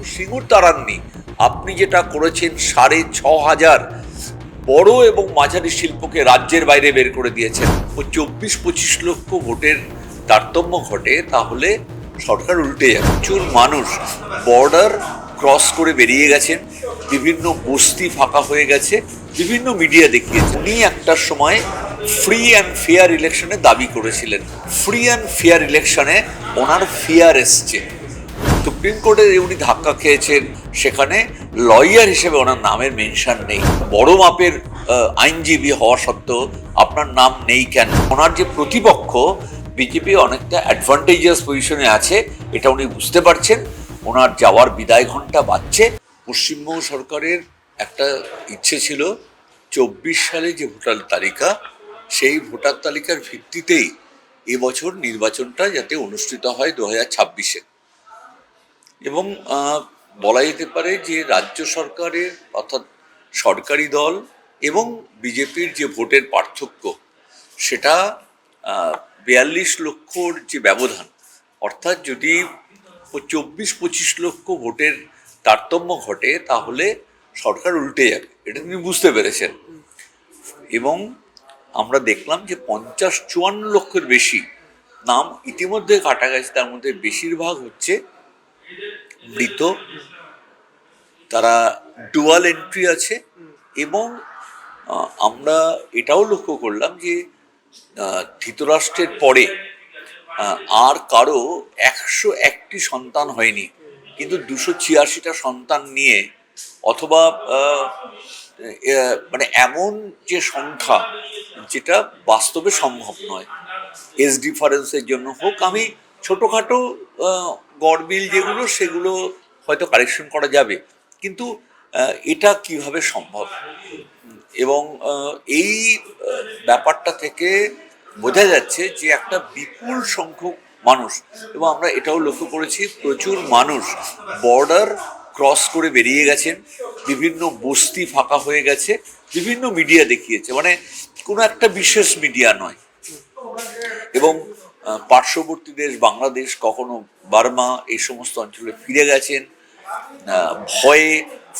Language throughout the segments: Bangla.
শুধু সিঙ্গুর তাড়াননি। আপনি যেটা করেছেন, সাড়ে ছ হাজার বড় এবং মাঝারি শিল্পকে রাজ্যের বাইরে বের করে দিয়েছেন। ও চব্বিশ পঁচিশ লক্ষ ভোটের তারতম্য ঘটে, তাহলে সরকার উল্টে যাবে। প্রচুর মানুষ বর্ডার ক্রস করে বেরিয়ে গেছেন, বিভিন্ন বস্তি ফাঁকা হয়ে গেছে, বিভিন্ন মিডিয়া দেখিয়েছে। উনি একটা সময় ফ্রি অ্যান্ড ফেয়ার ইলেকশনে দাবি করেছিলেন। ফ্রি অ্যান্ড ফেয়ার ইলেকশনে ওনার ফেয়ার এসছে। সুপ্রিম কোর্টে উনি ধাক্কা খেয়েছেন, সেখানে লয়ার হিসেবে ওনার নামের মেনশন নেই। বড় মাপের আইনজীবী হওয়া সত্ত্বেও আপনার নাম নেই কেন? ওনার যে প্রতিপক্ষ বিজেপি অনেকটা অ্যাডভান্টেজিয়াস পজিশনে আছে, এটা উনি বুঝতে পারছেন। ওনার যাওয়ার বিদায় ঘণ্টা বাজছে। পশ্চিমবঙ্গ সরকারের একটা ইচ্ছে ছিল, চব্বিশ সালে যে ভোটার তালিকা, সেই ভোটার তালিকার ভিত্তিতেই এবছর নির্বাচনটা যাতে অনুষ্ঠিত হয় দু হাজার ছাব্বিশে। এবং বলা যেতে পারে যে রাজ্য সরকারের অর্থাৎ সরকারি দল এবং বিজেপির যে ভোটের পার্থক্য, সেটা বিয়াল্লিশ লক্ষর যে ব্যবধান, অর্থাৎ যদি চব্বিশ, পঁচিশ লক্ষ ভোটের তারতম্য ঘটে, তাহলে সরকার উল্টে যাবে। এটা তিনি বুঝতে পেরেছেন। এবং আমরা দেখলাম যে পঞ্চাশ, চুয়ান্ন লক্ষের বেশি নাম ইতিমধ্যে কাটা গেছে, তার মধ্যে বেশিরভাগ হচ্ছে মৃত তারা ডুয়াল এন্ট্রি আছে এবং আমরা এটাও লক্ষ্য করলাম যে ধৃতরাষ্ট্রের পরে আর কারও একশো একটি সন্তান হয়নি। কিন্তু দুশো ছিয়াশিটা সন্তান নিয়ে অথবা মানে এমন যে সংখ্যা, যেটা বাস্তবে সম্ভব নয়। এজ ডিফারেন্সের জন্য হোক, আমি ছোটোখাটো গড়বিল যেগুলো, সেগুলো হয়তো কারেকশন করা যাবে। কিন্তু এটা কীভাবে সম্ভব? এবং এই ব্যাপারটা থেকে বোঝা যাচ্ছে যে একটা বিপুল সংখ্যক মানুষ, এবং আমরা এটাও লক্ষ্য করেছি, প্রচুর মানুষ বর্ডার ক্রস করে বেরিয়ে গেছেন, বিভিন্ন বস্তি ফাঁকা হয়ে গেছে, বিভিন্ন মিডিয়া দেখিয়েছে। মানে কোনো একটা বিশেষ মিডিয়া নয়। এবং পার্শ্ববর্তী দেশ বাংলাদেশ কখনো বার্মা এই সমস্ত অঞ্চলে ফিরে গেছেন ভয়ে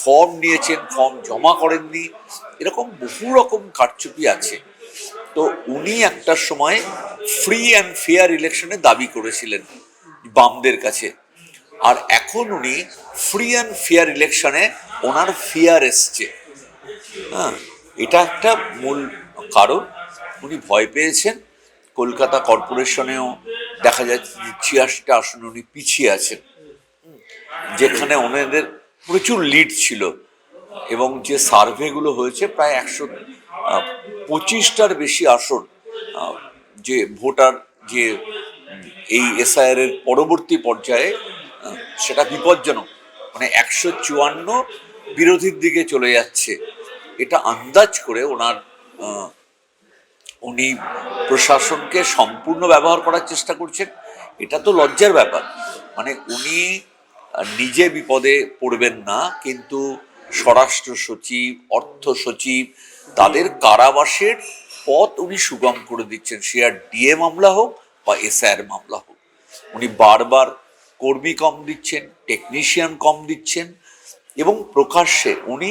ফর্ম নিয়েছেন ফর্ম জমা করেননি, এরকম বহু রকম কারচুপি আছে। তো উনি একটা সময় ফ্রি অ্যান্ড ফেয়ার ইলেকশনে দাবি করেছিলেন বামদের কাছে। আর এখন উনি ফ্রি অ্যান্ড ফেয়ার ইলেকশনে ওনার ফেয়ার এসছে। হ্যাঁ এটা একটা মূল কারণ। উনি ভয় পেয়েছেন কলকাতা কর্পোরেশনেও দেখা যাচ্ছে যে ছিয়াশিটা আসন উনি পিছিয়ে আছেন, যেখানে ওনাদের প্রচুর লিড ছিল এবং যে সার্ভেগুলো হয়েছে প্রায় একশো পঁচিশটার বেশি আসন যে ভোটার যে এই এসআইআর এর পরবর্তী পর্যায়ে সেটা বিপজ্জনক মানে একশো চুয়ান্ন বিরোধীর দিকে চলে যাচ্ছে। এটা আন্দাজ করে ওনার উনি প্রশাসনকে সম্পূর্ণ ব্যবহার করার চেষ্টা করছেন। এটা তো লজ্জার ব্যাপার। মানে উনি নিজে বিপদে পড়বেন না, কিন্তু স্বরাষ্ট্র সচিব, অর্থ সচিব, তাদের কারাবাসের পথ উনি সুগম করে দিচ্ছেন। সে আর ডিএ মামলা হোক বা এসআইআর মামলা হোক। উনি বারবার কর্মী কম দিচ্ছেন, টেকনিশিয়ান কম দিচ্ছেন এবং প্রকাশ্যে উনি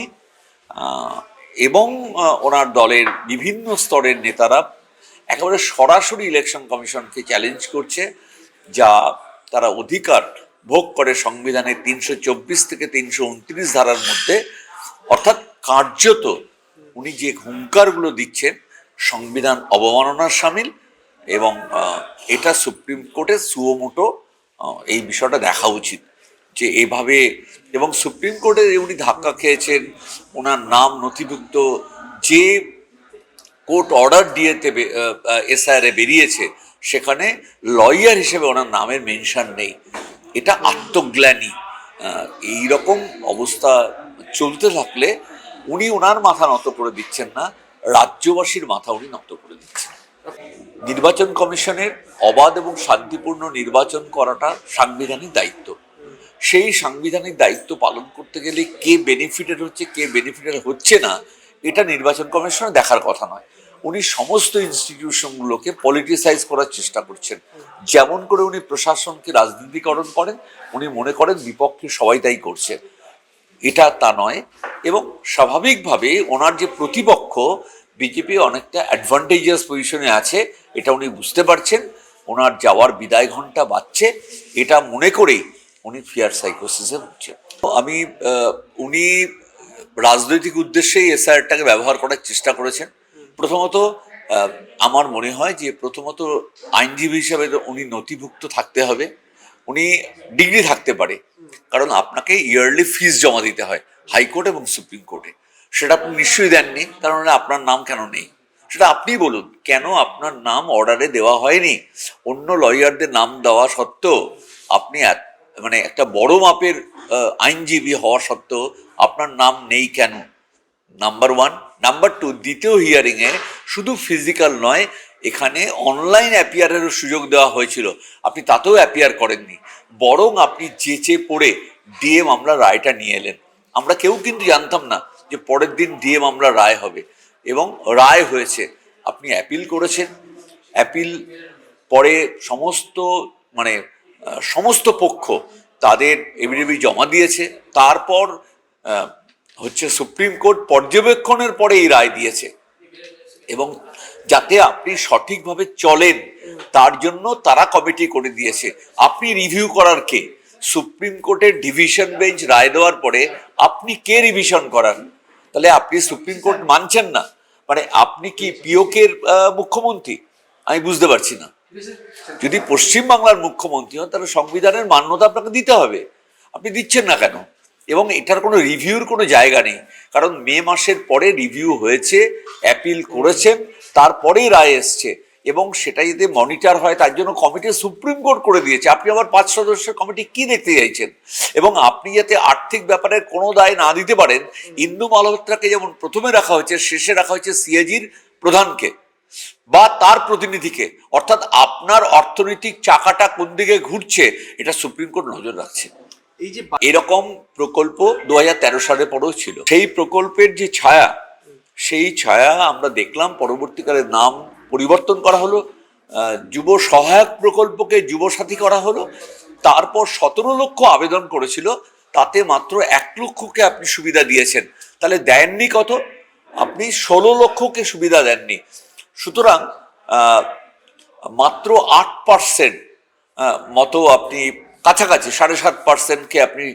এবং ওনার দলের বিভিন্ন স্তরের নেতারা একেবারে সরাসরি ইলেকশন কমিশনকে চ্যালেঞ্জ করছে, যা তারা অধিকার ভোগ করে সংবিধানের তিনশো চব্বিশ থেকে তিনশো উনত্রিশ ধারার মধ্যে। অর্থাৎ কার্যত উনি যে হুঙ্কারগুলো দিচ্ছেন, সংবিধান অবমাননার সামিল এবং এটা সুপ্রিম কোর্টের সুয়োমোটো এই বিষয়টা দেখা উচিত। যে এভাবে, এবং সুপ্রিম কোর্টে উনি ধাক্কা খেয়েছেন, ওনার নাম নথিভুক্ত, যে কোর্ট অর্ডার দিয়েতে এসআইআর বেরিয়েছে, সেখানে লয়ার হিসেবে ওনার নামের মেনশন নেই। এটা আত্মগ্লানি। এই রকম অবস্থা চলতে থাকলে উনি ওনার মাথা নত করে দিচ্ছেন না, রাজ্যবাসীর মাথা উনি নত করে দিচ্ছেন। নির্বাচন কমিশনের অবাধ এবং শান্তিপূর্ণ নির্বাচন করাটা সাংবিধানিক দায়িত্ব। সেই সাংবিধানিক দায়িত্ব পালন করতে গেলে কে বেনিফিটেড হচ্ছে, কে বেনিফিটেড হচ্ছে না, এটা নির্বাচন কমিশনের দেখার কথা নয়। উনি সমস্ত ইনস্টিটিউশনগুলোকে পলিটিসাইজ করার চেষ্টা করছেন। যেমন করে উনি প্রশাসনকে রাজনীতিকরণ করেন, উনি মনে করেন বিপক্ষে সবাই তাই করছে। এটা তা নয় এবং স্বাভাবিকভাবে ওনার যে প্রতিপক্ষ, বিজেপি অনেকটা অ্যাডভান্টেজিয়াস পজিশনে আছে, এটা উনি বুঝতে পারছেন। ওনার যাওয়ার বিদায় ঘণ্টা বাজছে, এটা মনে করেই উনি ফিয়ার সাইকোসিসে ভুগছেন আমি উনি রাজনৈতিক উদ্দেশ্যেই এসআরটাকে ব্যবহার করার চেষ্টা করেছেন। প্রথমত আমার মনে হয় যে প্রথমত আইনজীবী হিসাবে উনি নথিভুক্ত থাকতে হবে। উনি ডিগ্রি থাকতে পারে। কারণ আপনাকে ইয়ারলি ফিস জমা দিতে হয়, হাইকোর্ট এবং সুপ্রিম কোর্টে। সেটা আপনি নিশ্চয়ই দেননি কারণ আপনার নাম কেন নেই? সেটা আপনি বলুন, কেন আপনার নাম অর্ডারে দেওয়া হয়নি? অন্য লয়ারদের নাম দেওয়া সত্ত্বেও আপনি এক- মানে একটা বড় মাপের আইনজীবী হওয়া সত্ত্বেও আপনার নাম নেই কেন? নাম্বার ওয়ান নাম্বার টু দ্বিতীয় হিয়ারিংয়ে শুধু ফিজিক্যাল নয়, এখানে অনলাইন অ্যাপিয়ারেরও সুযোগ দেওয়া হয়েছিল। আপনি তাতেও অ্যাপিয়ার করেননি। বরং আপনি চেচে পড়ে ডিএ মামলা রায়টা নিয়ে এলেন। আমরা কেউ কিন্তু জানতাম না যে পরের দিন ডিএ মামলা রায় হবে। এবং রায় হয়েছে। আপনি অ্যাপিল করেছেন। অ্যাপিল পরে সমস্ত মানে সমস্ত পক্ষ তাদের এভিডেভিট জমা দিয়েছে। তারপর হচ্ছে সুপ্রিম কোর্ট পর্যবেক্ষণের পরে এই রায় দিয়েছে। এবং যাতে আপনি সঠিকভাবে চলেন, তার জন্য তারা কমিটি করে দিয়েছে। আপনি রিভিউ করার কে? সুপ্রিম কোর্টের ডিভিশন বেঞ্চ রায় দেওয়ার পরে আপনি কে রিভিশন করান তাহলে আপনি সুপ্রিম কোর্ট মানছেন না। মানে আপনি কি পিওকের মুখ্যমন্ত্রী? আমি বুঝতে পারছি না। যদি পশ্চিমবাংলার মুখ্যমন্ত্রী হন, তাহলে সংবিধানের মান্যতা আপনাকে দিতে হবে। আপনি দিচ্ছেন না কেন? এবং এটার কোনো রিভিউর কোনো জায়গা নেই। কারণ মে মাসের পরে রিভিউ হয়েছে, অ্যাপিল করেছেন, তারপরেই রায় এসছে। এবং সেটা যদি মনিটর হয়, তার জন্য কমিটি সুপ্রিম কোর্ট করে দিয়েছে। আপনি আবার পাঁচ সদস্যের কমিটি কি দেখতে চাইছেন? এবং আপনি যাতে আর্থিক ব্যাপারে কোনো দায় না দিতে পারেন, ইন্দু মালহোত্রাকে যেমন প্রথমে রাখা হয়েছে, শেষে রাখা হয়েছে সিএজির প্রধানকে। বা তার প্রতিনিধিকে অর্থাৎ আপনার অর্থনৈতিক চাকাটা কোন দিকে ঘুরছে এটা সুপ্রিম কোর্ট নজর রাখছে। এই যে এরকম প্রকল্প দু হাজার সালে পরেও ছিল। সেই প্রকল্পের যে ছায়া সেই ছায়া আমরা দেখলাম পরবর্তীকালে নাম পরিবর্তন করা হলো যুব সহায়ক প্রকল্পকে যুব সাথী করা হলো তারপর সতেরো লক্ষ আবেদন করেছিল তাতে মাত্র এক লক্ষকে আপনি সুবিধা দিয়েছেন। তাহলে দেননি কত? আপনি ষোলো লক্ষকে সুবিধা দেননি। সুতরাং মাত্র আট পার্সেন্ট মতো আপনি কাছাকাছি সাড়ে সাত পার্সেন্টকে আপনি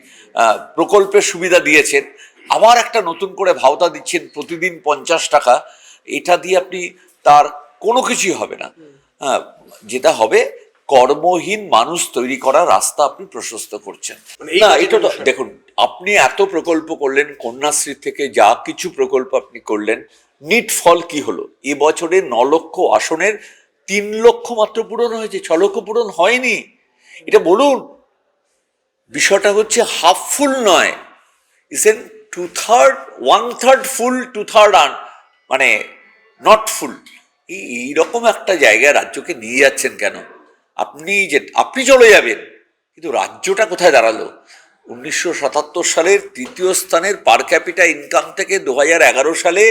প্রকল্পের সুবিধা দিয়েছেন। আবার একটা নতুন করে ভাওতা দিচ্ছেন প্রতিদিন পঞ্চাশ টাকা। এটা দিয়ে আপনি তার কোনো কিছুই হবে না। যেটা হবে কর্মহীন মানুষ তৈরি করার রাস্তা আপনি প্রশস্ত করছেন। মানে না এটা তো দেখুন আপনি এত প্রকল্প করলেন কন্যাশ্রী থেকে যা কিছু প্রকল্প আপনি করলেন নিট ফল কি হলো? এবছরে ন লক্ষ আসনের তিন লক্ষ মাত্র পূরণ হয়েছে, ছ লক্ষ পূরণ হয়নি। এটা বলুন, বিষয়টা হচ্ছে হাফ ফুল নয় ইসেন two third one third full two third আন মানে নট ফুল এইরকম একটা জায়গায় রাজ্যকে নিয়ে যাচ্ছেন কেন? আপনি যে, আপনি চলে যাবেন, কিন্তু রাজ্যটা কোথায় দাঁড়াল? উনিশশো সাতাত্তর সালের তৃতীয় স্থানের পার ক্যাপিটা ইনকাম থেকে দু হাজার এগারো সালে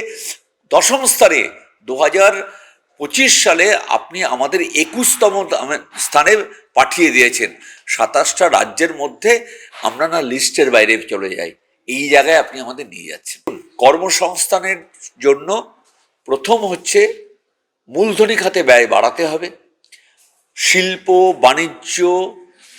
দশম স্থানে দু হাজার পঁচিশ সালে আপনি আমাদের একুশতম স্থানে পাঠিয়ে দিয়েছেন। সাতাশটা রাজ্যের মধ্যে আমরা না লিস্টের বাইরে চলে যাই। এই জায়গায় আপনি আমাদের নিয়ে যাচ্ছেন। কর্মসংস্থানের জন্য প্রথম হচ্ছে মূলধনী খাতে ব্যয় বাড়াতে হবে। শিল্প, বাণিজ্য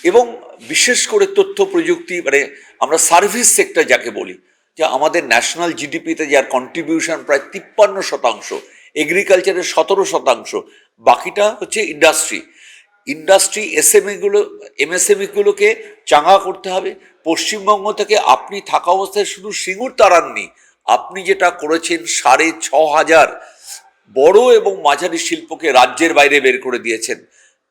এবং বিশেষ করে তথ্য প্রযুক্তি মানে আমরা সার্ভিস সেক্টর যাকে বলি যে আমাদের ন্যাশনাল জিডিপিতে যার কন্ট্রিবিউশন প্রায় তিপ্পান্ন শতাংশ এগ্রিকালচারের সতেরো শতাংশ, বাকিটা হচ্ছে ইন্ডাস্ট্রি ইন্ডাস্ট্রি এসএমইগুলো এমএসএমইগুলোকে চাঙা করতে হবে। পশ্চিমবঙ্গ থেকে আপনি থাকা অবস্থায় শুধু সিঙ্গুর তাড়াননি, আপনি যেটা করেছেন সাড়ে ছ হাজার বড় এবং মাঝারি শিল্পকে রাজ্যের বাইরে বের করে দিয়েছেন।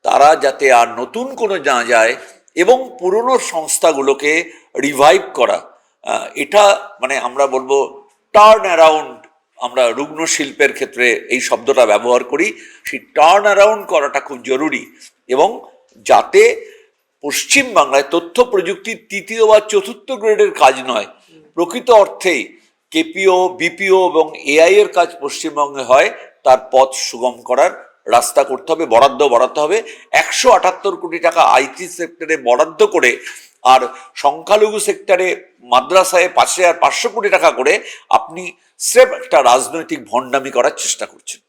তারা যাতে আর নতুন কোনো না যায় এবং পুরনো সংস্থাগুলোকে রিভাইভ করা। এটা মানে আমরা বলব টার্ন অ্যারাউন্ড আমরা রুগ্ন শিল্পের ক্ষেত্রে এই শব্দটা ব্যবহার করি। সেই টার্ন অ্যারাউন্ড করাটা খুব জরুরি এবং যাতে পশ্চিম বাংলায় তথ্য প্রযুক্তির তৃতীয় বা চতুর্থ গ্রেডের কাজ নয়, প্রকৃত অর্থেই কেপিও, বিপিও এবং এআই এর কাজ পশ্চিমবঙ্গে হয়, তার পথ সুগম করার রাস্তা করতে হবে, বরাদ্দ বরাদ্দ হবে। একশো আটাত্তর কোটি টাকা আইটি সেক্টরে বরাদ্দ করে আর সংখ্যালঘু সেক্টরে মাদ্রাসায় পাঁচ হাজার পাঁচশো কোটি টাকা করে আপনি স্রেফ একটা রাজনৈতিক ভণ্ডামি করার চেষ্টা করছেন।